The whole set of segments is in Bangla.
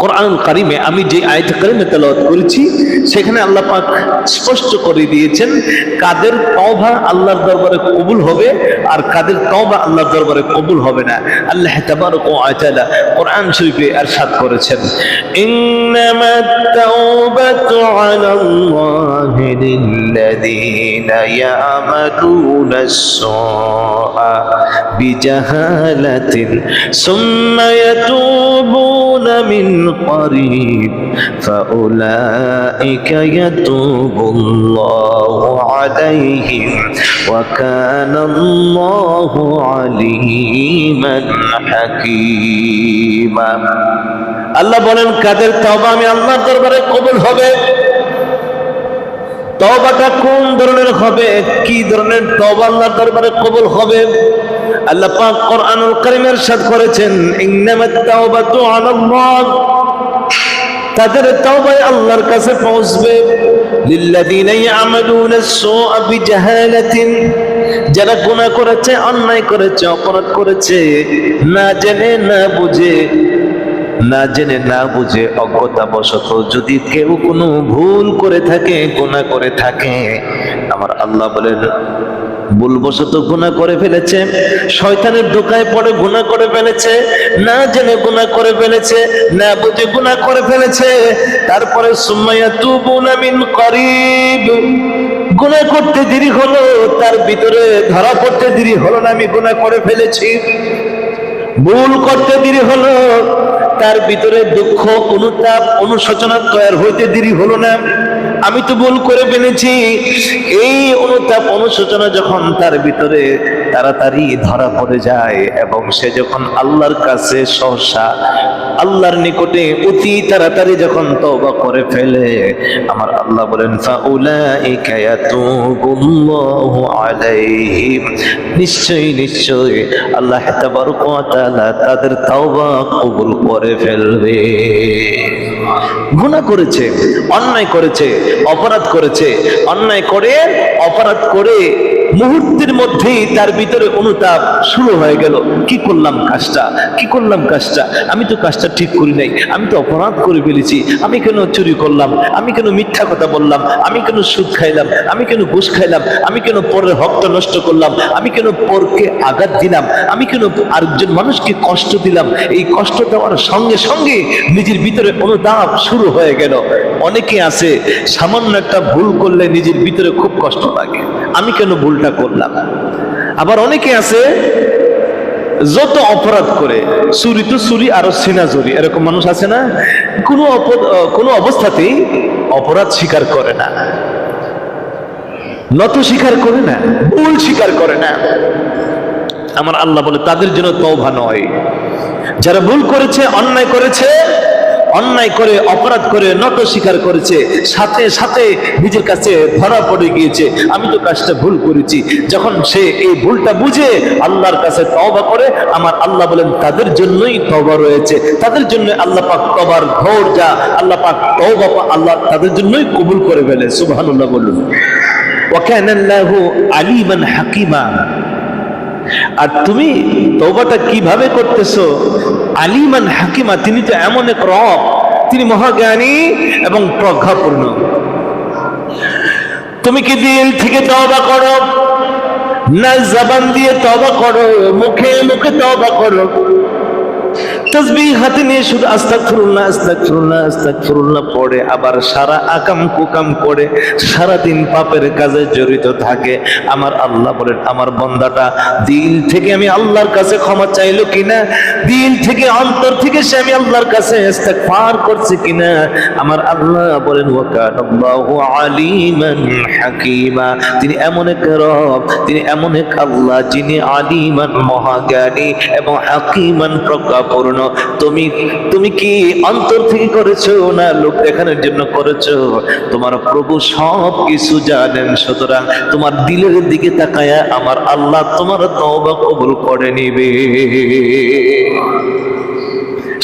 কোরআন কারিমে আমি যে আয়াত কারিমে তেলাওয়াত করেছি সেখানে আল্লাহ পাক স্পষ্ট করে দিয়েছেন কাদের তওবা আল্লাহর দরবারে কবুল হবে আর কাদের তওবা আল্লাহর দরবারে কবুল হবে না আল্লাহ তাবারক ওয়া তাআলা কোরআন শরীফে ارشاد করেছেন ইন্নামাত তাওবাতু আলাল্লাহি লিল্লাযীনা ইয়ামালুনা السوء بجهالة ثم يتوبون من قريب فأولئك يتوب الله عليهم وكان الله عليما حكيما আল্লাহ বলেন কাদের তওবা আমি আল্লাহর দরবারে কবুল হবে তবাটা কোন ধরনের হবে? কি ধরনের তবা আল্লাহর দরবারে কবল হবে? আল্লাহ পাক কোরআনুল কারীমের সাথ করেছেন, ইন্নামাত তাওবাতু আলাল্লাহ। তাদের তওবাই আল্লাহর কাছে পৌঁছবে। লিল্লাযীনা ইয়ামালুনা সুআ বিজাহালাতিন, যারা গুনাহ করেছে, অন্যায় করেছে, অপরাধ করেছে, না জেনে, না বুঝে না জেনে, না বুঝে অজ্ঞতা বশত যদি কেউ কোনো ভুল করে থাকে, গুনাহ করে থাকে, আমার আল্লাহ বলেন, ভুলবশত গুনাহ করে ফেলেছে, শয়তানের ধোকায় পড়ে গুনাহ করে ফেলেছে, না জেনে গুনাহ করে ফেলেছে, না বুঝে গুনাহ করে ফেলেছে, তারপরে সুমাইয়া তু মিন করিব। গুনাহ করতে দেরি হলো, তার ভিতরে ধরা পড়তে দেরি হলো না, আমি গুনাহ করে ফেলেছি। ভুল করতে দেরি হলো তার ভিতরে দুঃখ অনুতাপ অনুশোচনা তৈরি হইতে দেরি হলো না। আমি তো ভুল করে ফেলেছি। এই অনুতাপ অনুশোচনা যখন তার ভিতরে তাড়াতাড়ি ধরা পড়ে যায় এবং সে যখন আল্লাহর কাছে সহসা আল্লাহর নিকটে অতি তাড়াতাড়ি যখন তওবা করে ফেলে, আমার আল্লাহ বলেন নিশ্চয়ই নিশ্চয়ই আল্লাহ তাদের তওবা কবুল করে ফেলবে। গুনাহ করেছে অন্যায় করেছে অপরাধ করেছে অন্যায় করে অপরাধ করে মুহূর্তের মধ্যেই তার ভিতরে অনুতাপ শুরু হয়ে গেল। কি করলাম কাজটা? কি করলাম কাজটা? আমি তো কাজটা ঠিক করি নাই। আমি তো অপরাধ করে ফেলেছি। আমি কেন চুরি করলাম? আমি কেন মিথ্যা কথা বললাম? আমি কেন সুদ খাইলাম? আমি কেন ঘুষ খাইলাম? আমি কেন পরের হকটা নষ্ট করলাম? আমি কেন পরকে আঘাত দিলাম? আমি কেন আরেকজন মানুষকে কষ্ট দিলাম? এই কষ্ট দেওয়ার সঙ্গে সঙ্গে নিজের ভিতরে অনুতাপ শুরু হয়ে গেল। অনেকে আছে, সামান্য একটা ভুল করলে নিজের ভিতরে খুব কষ্ট লাগে। আমি কেন ভুলটা করলাম? আবার অনেকে আছে, যত অপরাধ করে, চুরি তো চুরি আরও সিনা চুরি এরকম মানুষ আছে না? কোনো কোনো অবস্থাতেই অপরাধ স্বীকার করে না। নত স্বীকার করে না, ভুল স্বীকার করে না। আমার আল্লাহ বলে, তাদের জন্য তওবা নয়। যারা ভুল করেছে, অন্যায় করেছে অন্যায় করে, অপরাধ করে নত স্বীকার করেছে, সাথে সাথে নিজের কাছে ধরা পড়ে গিয়েছে। আমি তো কাজটা ভুল করেছি। যখন সে এই ভুলটা বুঝে, আল্লাহর কাছে তওবা করে, আমার আল্লাহ বলেন, তাদের জন্যই তওবা রয়েছে। তাদের জন্য আল্লাহ পাক তবার ঘোর যা। আল্লাহ পাক তওবা পা- আল্লাহ তাদের জন্যই কবুল করে ফেলে। সুবহানাল্লাহ বলুন। আল্লাহু আলিমান হাকিমা। আর তুমি তৌবাটা কীভাবে করতেছো? আলিমান হাকিমা, তিনি তো এমন এক রব। তিনি মহাজ্ঞানী এবং প্রজ্ঞাপূর্ণ। তুমি কি দিল থেকে তওবা করো? না জবান দিয়ে তওবা করো, মুখে মুখে তওবা করো। তসবিহ হাতে নিয়ে শুধু পড়ে, আবার সারা আকাম কুকাম করে সারা দিন পাপের কাজে জড়িত থাকে। আমার আল্লাহ আমার বন্দাটা দিল থেকে আমি আল্লাহর কাছে ক্ষমা চাইলো কিনা? দিল থেকে অন্তর থেকে সে আমি আল্লাহর কাছে করছে কিনা? আমার আল্লাহ বলেন আলিমান হাকিমা। তিনি এমন এক রব, তিনি এমন এক আল্লাহ যিনি আলিমান মহাজ্ঞানী এবং হাকিমান প্রজ্ঞাপূর্ণ। তুমি তুমি কি অন্তর থেকে করেছ না লোক দেখানোর জন্য করেছ? তোমার প্রভু সব কিছু জানেন, সুতরাং তোমার দিলের দিকে তাকায়া আমার আল্লাহ তোমার তওবা কবুল করে নিবে।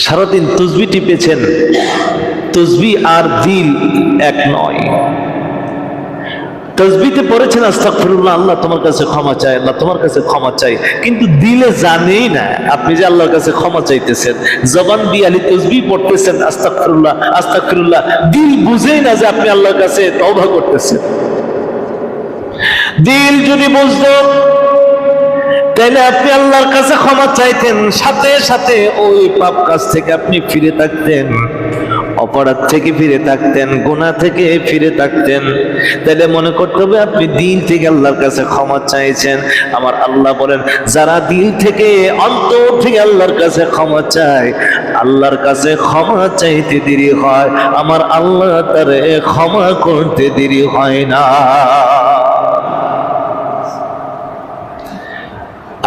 সারাদিন তুসবি টিপেছেন তুসবি আর দিল এক নয়। তসবিতে পড়েছেন, আস্তাগফিরুল্লাহ, আল্লাহ তোমার কাছে ক্ষমা চাই আল্লাহ তোমার কাছে ক্ষমা চাই কিন্তু দিলে জানেই না, আপনি যে আল্লাহর কাছে ক্ষমা চাইতেছেন। জবান দিয়ে আলি তসবি পড়তেছেন, আস্তাগফিরুল্লাহ আস্তাগফিরুল্লাহ। দিল বুঝেই না যে আপনি আল্লাহর কাছে তওবা করতেছেন। দিল যদি বুঝতো তাহলে আপনি আল্লাহর কাছে ক্ষমা চাইতেন, সাথে সাথে ওই পাপ কাজ থেকে আপনি ফিরে থাকতেন। অপরাধ থেকে ফিরে থাকতেন, গুনাহ থেকে ফিরে থাকতেন। তাহলে মনে করতে হবে, আপনি দিল থেকে আল্লাহর কাছে ক্ষমা চাইছেন। আমার আল্লাহ বলেন, যারা দিল থেকে, অন্তর থেকে আল্লাহর কাছে ক্ষমা চায়, আল্লাহর কাছে ক্ষমা চাইতে দেরি হয়, আমার আল্লাহ তারে ক্ষমা করতে দেরি হয় না।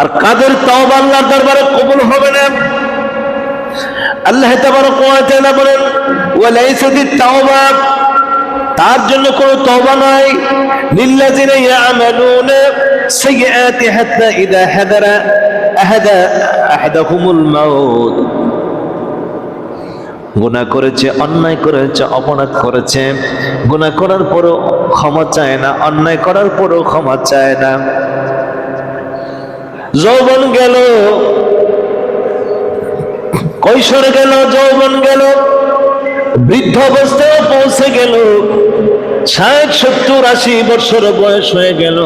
আর কাদের তওবা আল্লাহর দরবারে কবুল হবে না? আল্লাহ বলেন তার জন্য কোনো তওবা নাই। গুনাহ করেছে, অন্যায় করেছে, অপরাধ করেছে। গুনাহ করার পরও ক্ষমা চায় না, অন্যায় করার পরও ক্ষমা চায় না। যৌবন গেল কৈশোর গেল, যৌবন গেল, বৃদ্ধ অবস্থায় পৌঁছে গেল। ষাট, সত্তর, আশি বছর বয়স হয়ে গেল।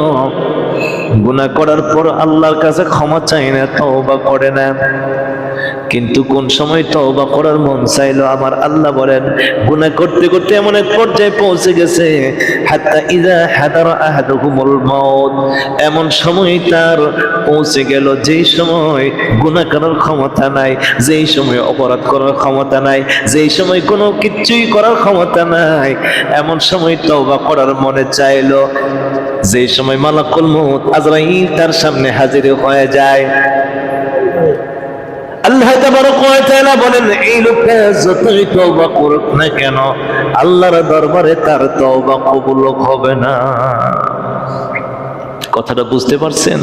গুণা করার পর আল্লাহর কাছে ক্ষমা চাই না, তওবা করে না। কিন্তু কোন সময় তওবা করার মন চাইলো, আমার আল্লাহ বলেন, গুনাহ করতে করতে এমন এক পর্যায়ে পৌঁছে গেছে, হাত্তা ইযা হাদারা আহাদুহুমুল মাউত। এমন সময় তার পৌঁছে গেল, যেই সময় গুনাহ করার ক্ষমতা নাই, যেই সময় অপরাধ করার ক্ষমতা নাই, যেই সময় কোনো কিচ্ছুই করার ক্ষমতা নাই, এমন সময় তওবা করার মনে চাইলো, যেই সময় মালাকুল মউত আজরাইল তার সামনে হাজির হয়ে যায়। বলেন এই লোকটা যতই করুক না কেন, আল্লাহর দরবারে তার তওবা কবুল হবে না। কথাটা বুঝতে পারছেন?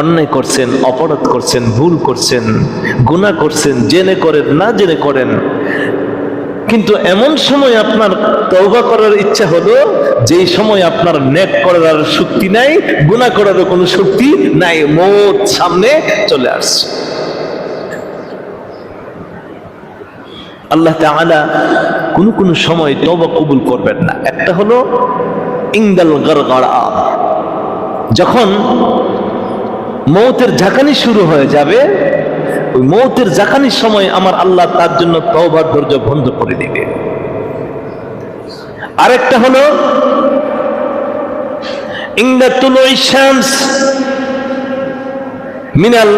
অন্যায় করছেন, অপরাধ করছেন, ভুল করছেন, গুনাহ করছেন, জেনে করেন, না জেনে করেন। কিন্তু এমন সময় আপনার তওবা করার ইচ্ছা হলো, যেই সময় আপনার নেক করার শক্তি নাই, গুনাহ করারও কোনো শক্তি নাই, মৌত সামনে চলে আসছে। আল্লাহ তাআলা কোন কোন সময় তওবা কবুল করবেন না। একটা হলো ইংদাল যখন মৌতের ঝাঁকানি শুরু হয়ে যাবে, ওই মৌতের ঝাঁকানির সময় আমার আল্লাহ তার জন্য তওবার ধৈর্য বন্ধ করে দিবে। আরেকটা হলো ইংদাতুল শামস মিনাল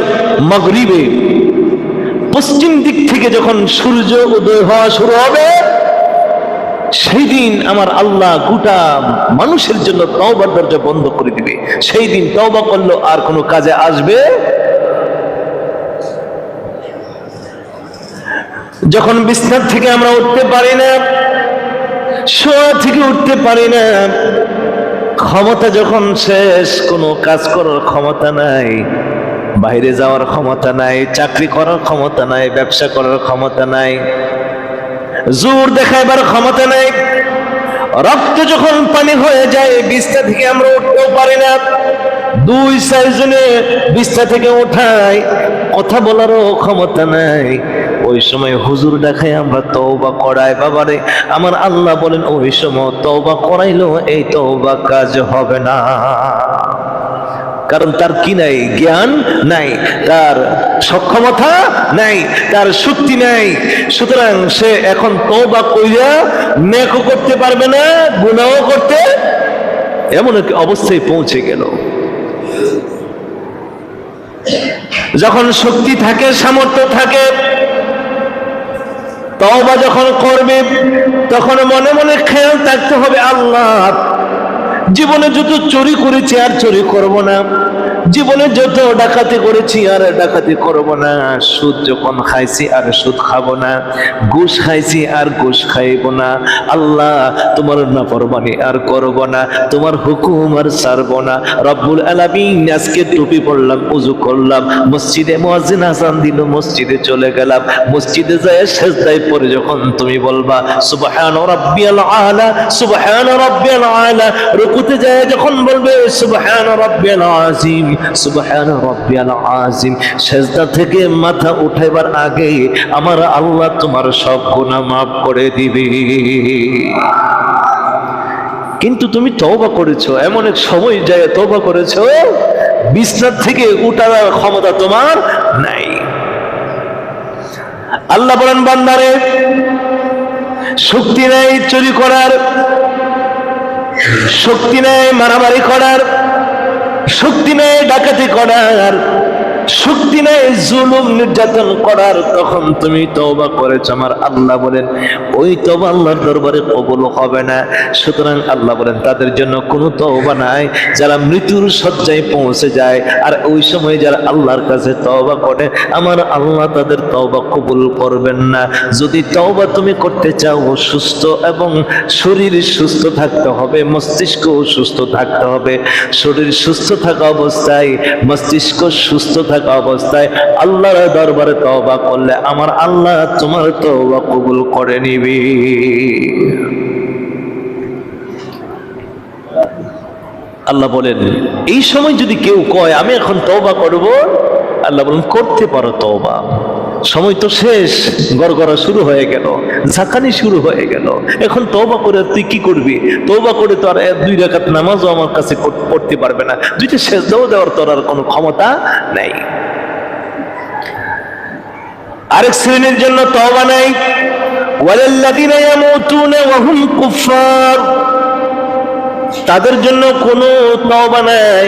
মাগরিবে। পশ্চিম দিক থেকে যখন সূর্য উদয় হওয়া শুরু হবে, সেই দিন আমার আল্লাহ গোটা মানুষের জন্য তওবার দরজা বন্ধ করে দিবে। সেই দিন তওবা করল আর কোনো কাজে আসবে? যখন বিস্তার থেকে আমরা উঠতে পারি না, শোয়া থেকে উঠতে পারি না, ক্ষমতা যখন শেষ, কোনো কাজ করার ক্ষমতা নাই। বাইরে যাওয়ার ক্ষমতা নাই, চাকরি করার ক্ষমতা নাই, ব্যবসা করার ক্ষমতা নাই। জোর দেখাইবার ক্ষমতা নাই। রক্ত যখন পানি হয়ে যায়, বিছনা থেকে আমরা উঠতেও পারি না। দুই চারজনে বিছনা থেকে ওঠাই কথা বলারও ক্ষমতা নাই। ওই সময় হুজুর দেখায় আমরা তওবা করাই। বাবারে, আমার আল্লাহ বলেন, ওই সময় তওবা করাইলো এই তওবা কাজ হবে না। কারণ তার কি নাই? জ্ঞান নাই। তার সক্ষমতা নাই। তার শক্তি নাই। সুতরাং সে এখন তওবা কইরা নেকও করতে পারবে না, গুনাহও করতে এমন এক অবস্থায় পৌঁছে গেল। যখন শক্তি থাকে, সামর্থ্য থাকে, তওবা যখন করবে, তখন মনে মনে খেয়াল থাকতে হবে, আল্লাহ, জীবনে যত চুরি করেছি আর চুরি করব না। জীবনে যত ডাকাতি করেছি, আর ডাকাতি করব না। সুদ যখন খাইছি, আর সুদ খাব না। ঘুষ খাইছি, আর ঘুষ খাইব না। আল্লাহ, তোমার নাফরমানি আর করব না। তোমার হুকুম আর ছাড়ব না। রব্বুল আলামিন, আজকে টুপি পড়লাম উজু করলাম। মসজিদে মুয়াজ্জিন হাসান দিল, মসজিদে চলে গেলাম। মসজিদে যায় সেজদায় পড়ে যখন তুমি বলবা, সুবহান রাব্বিয়াল আলা, সুবহান রাব্বিয়াল আলা। রুকুতে যায় যখন বলবে, সুবহান রাব্বিয়াল আজিম সেজদা থেকে মাথা উঠাইবার আগে আমার আল্লাহ তোমার সব মাফ করে কিন্তু তুমি তওবা করেছ, এমন এক সময় যায় তওবা করেছ, বিছনার থেকে উঠার ক্ষমতা তোমার নাই। আল্লাহ বলেন, বান্দারে, শক্তি নেই চুরি করার, শক্তি নেই মারামারি করার শক্তি নেই ডাকাতি করার। শক্তি নেই, জুলুম নির্যাতন করার, তখন তুমি তওবা করেছ। আমার আল্লাহ বলেন, ওই তওবা আল্লাহর দরবারে কবুল হবে না। সুতরাং আল্লাহ বলেন, তাদের জন্য কোনো তওবা নাই। যারা মৃত্যুর শয্যায় পৌঁছে যায়, আর ওই সময় যারা আল্লাহর কাছে তওবা করে, আমার আল্লাহ তাদের তওবা কবুল করবেন না। যদি তওবা তুমি করতে চাও, সুস্থ এবং শরীর সুস্থ থাকতে হবে, মস্তিষ্ক সুস্থ থাকতে হবে। শরীর সুস্থ থাকা অবস্থায় মস্তিষ্ক সুস্থ থাকা অবস্থায় আল্লাহর দরবারে তওবা করলে আমার আল্লাহ তোমার তওবা কবুল করে নিবি। আল্লাহ বলেন, এই সময় যদি কেউ কয়, আমি এখন তওবা করব, আল্লাহ বলেন, করতে পারো তওবা। সময় তো শেষ, গড়গড়া শুরু হয়ে গেল, ঝাঁকানি শুরু হয়ে গেল। এখন তওবা করে তুই কি করবি? তওবা করে তো আর দুই রাকাত নামাজও আমার কাছে পড়তে পারবে না। দুইটা শেষ দাও দেওয়ার তোর আর কোনো ক্ষমতা নেই। আরেক শ্রেণির জন্য তওবা নাই। তাদের জন্য কোনো তওবা নাই।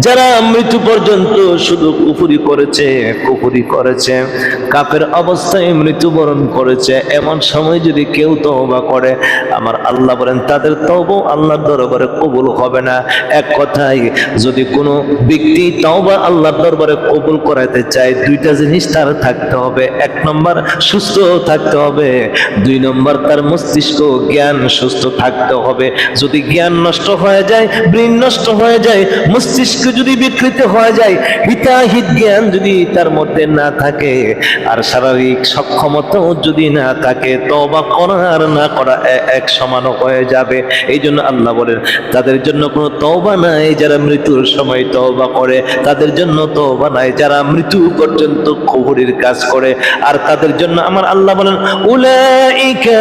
যারা মৃত্যু পর্যন্ত শুধু কুফুরি করেছে কুফুরি করেছে কাপের অবস্থায় মৃত্যুবরণ করেছে, এমন সময় যদি কেউ তওবা করে, আমার আল্লাহ বলেন, তাদের তওবা আল্লাহর দরবারে কবুল হবে না। এক কথায়, যদি কোনো ব্যক্তি তওবা আল্লাহর দরবারে কবুল করাতে চায়, দুইটা জিনিস তার থাকতে হবে। এক নম্বর, সুস্থ থাকতে হবে। দুই নম্বর, তার মস্তিষ্ক জ্ঞান সুস্থ থাকতে হবে। যদি জ্ঞান নষ্ট হয়ে যায়, ব্রেন নষ্ট হয়ে যায়, মস্তিষ্ক যদি বিকৃত হয়ে যায়, হিতাহিত জ্ঞান যদি তার মধ্যে না থাকে, আর শারীরিক সক্ষমতাও যদি না থাকে তবা করা আর না করা এক সমান হয়ে যাবে। এই জন্য আল্লাহ বলেন, তাদের জন্য কোনো তওবা নাই যারা মৃত্যুর সময় তওবা করে, তাদের জন্য তওবা নাই যারা মৃত্যু পর্যন্ত কবরের কাজ করে। আর তাদের জন্য আমার আল্লাহ বলেন, উলাইকা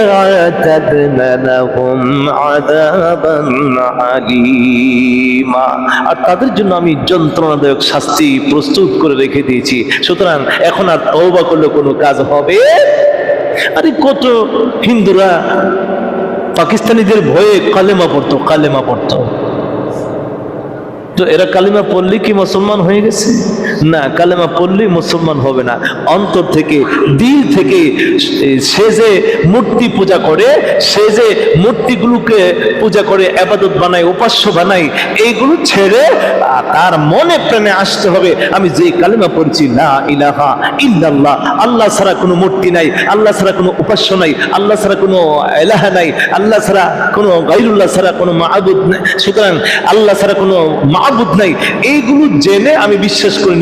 আর তাদের জন্য আমি যন্ত্রণাদায়ক শাস্তি প্রস্তুত করে রেখে দিয়েছি। সুতরাং এখন আর তওবা করলে কোনো কাজ হবে? আরে কত হিন্দুরা পাকিস্তানিদের ভয়ে কালেমা পড়তো কালেমা পড়তো। তো এরা কালিমা পড়লে কি মুসলমান হয়ে গেছে? না, কালেমা পড়লেই মুসলমান হবে না। অন্তর থেকে, দিল থেকে সে যে মূর্তি পূজা করে, সে যে মূর্তিগুলোকে পূজা করে, আবাদত বানায়, উপাস্য বানায়, এইগুলো ছেড়ে তার মনে প্রাণে আসতে হবে। আমি যে কালিমা পড়ছি, লা ইলাহা ইল্লাল্লাহ, আল্লাহ ছাড়া কোনো মূর্তি নাই, আল্লাহ ছাড়া কোনো উপাস্য নাই, আল্লাহ ছাড়া কোনো এলাহা নাই, আল্লাহ ছাড়া কোনো গাইরুল্লাহ ছাড়া কোনো মাহবুদ নাই, সুতরাং আল্লাহ ছাড়া কোনো মাহবুদ নাই, এইগুলো জেনে আমি বিশ্বাস করে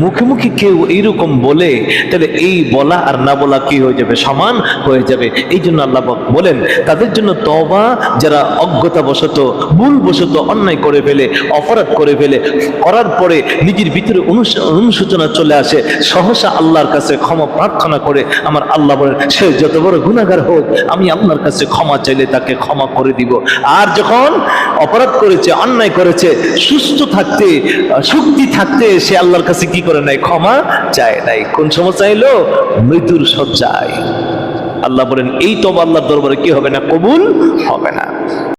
মুখে মুখে কেউ এইরকম বলে, তাহলে এই বলা আর না বলা কি হয়ে যাবে? সমান হয়ে যাবে। এই জন্য আল্লাহ বলেন, তাদের জন্য তবা যারা অজ্ঞতা বশত ভুল বশত অন্যায় করে ফেলে, অপরাধ করে ফেলে, করার পরে নিজের ভিতরে অনুশোচনা চলে আসে, সহসা আল্লাহর কাছে ক্ষমা প্রার্থনা করে, আমার আল্লাহ বলেন, সে যত বড় গুণাগার হোক, আমি আপনার কাছে ক্ষমা চাইলে তাকে ক্ষমা করে দিব। আর যখন অপরাধ করেছে, অন্যায় করেছে, সুস্থ থাকতে শক্তি থাকতে সে আল্লাহর কাছে কি করে নাই ক্ষমা চায় নাই কোন সময় চাইলো মৃত্যুর সজ্জায় আল্লাহ বলেন, এই তবা আল্লাহর দরবারে কি হবে না? কবুল হবে না।